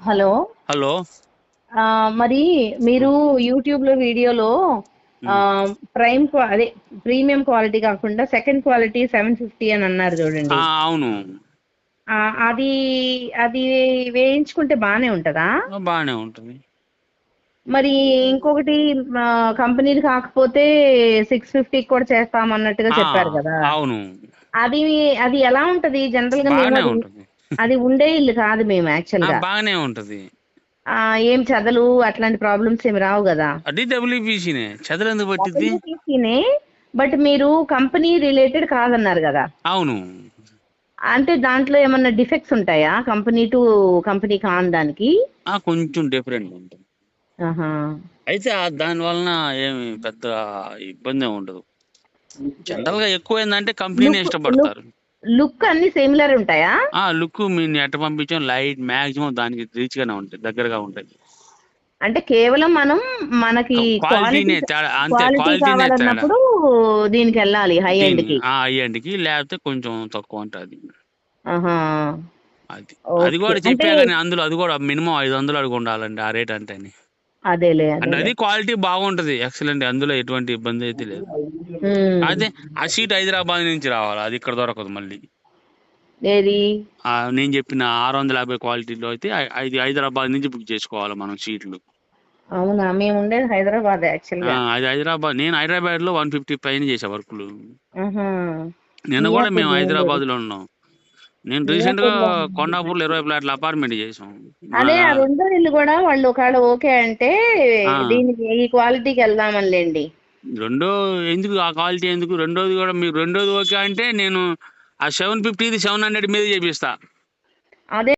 Hello. Hello. మరి మీరు యూట్యూబ్లో వీడియోలో ఆ, ప్రైమ్ అదే ప్రీమియం క్వాలిటీ కాకుండా సెకండ్ క్వాలిటీ సెవెన్ ఫిఫ్టీ అని అన్నారు చూడండి. అవును. అది అది వేయించుకుంటే బాగానే ఉంటుందా? బాగానే ఉంటుంది. మరి ఇంకొకటి ఆ, కంపెనీది కాకపోతే సిక్స్ ఫిఫ్టీకి కూడా చేస్తామన్నట్టుగా చెప్పారు కదా. అవును. అది అది ఎలా ఉంటది? జనరల్గా అది- ఉండే ఇల్లు కాదు మేము యాక్చువల్గా. బాగానే ఉంటుంది. ఆ, ఏం చదలు అట్లాంటి ప్రాబ్లమ్స్ ఏమి రావు కదా. చదువు ఎందుకు పట్టింది బట్ మీరు కంపెనీ రిలేటెడ్ కాదన్నారు కదా. అవును. అంటే దాంట్లో ఏమన్నా డిఫెక్ట్స్ ఉంటాయా? కంపెనీ టు కంపెనీ కాని దానికి? ఆ, కొంచెం డిఫరెంట్ ఉంటుంది. అయితే దాని వలన ఏమి పెద్ద ఇబ్బంది ఉండదు. జనరల్గా ఎక్కువ ఏంటంటే కంపెనీని Look- ఇష్టపడతారు. లుక్ అన్ని సిమిలర్ ఉంటాయా? ఆ లుక్ మీరు ఎట్ట పంపించాం లైట్ మాక్సిమం దానికి రీచ్ గానే ఉంటాయి దగ్గరగా ఉంటాయి. అంటే కేవలం మనం మనకి క్వాలిటీనే అంతే కావాలన్నప్పుడు దీనికి వెళ్ళాలి హై ఎండ్కి. ఆ అయ్యండికి లేకపోతే కొంచెం తక్కువ ఉంటుంది. అది కూడా అంటే- చెప్పా కానీ అందులో అది కూడా మినిమం ఐదు వందలు అడుగు ఉండాలండి ఆ రేట్ అంటే అదేలే అది క్వాలిటీ బాగుంటది ఎక్సలెంట్ అందులో ఎటువంటి ఇబ్బంది అయితే లేదు. అదే ఆ సీట్ హైదరాబాద్ నుంచి రావాలి అది ఇక్కడ దొరకదు మళ్ళీ. ఏది? నేను చెప్పిన ఆరు వందల యాభై క్వాలిటీలో అయితే హైదరాబాద్ నుంచి బుక్ చేసుకోవాలి మనం సీట్లు. అవునా మేము ఉండేది హైదరాబాద్ యాక్చువల్ ఆ, గా అది హైదరాబాద్ నేను హైదరాబాద్లో వన్ ఫిఫ్టీ పైన చేసా వర్కులు. నిన్న కూడా మేము హైదరాబాద్లో ఉన్నాం. నేను రీసెంట్గా కొండాపూర్లో ఇరవై ఫ్లాట్ల అపార్ట్మెంట్ చేసాం అదే ఆ. రెండో ఇల్లు కూడా వాళ్ళు ఒకవేళ ఓకే అంటే. దీనికి ఈ క్వాలిటీకి వెళ్దామనిలేండి. రెండో ఎందుకు? ఆ క్వాలిటీ ఎందుకు? రెండోది కూడా మీరు రెండోది ఓకే అంటే నేను ఆ సెవెన్ ఫిఫ్టీది సెవెన్ హండ్రెడ్ మీద చేపిస్తా. అదే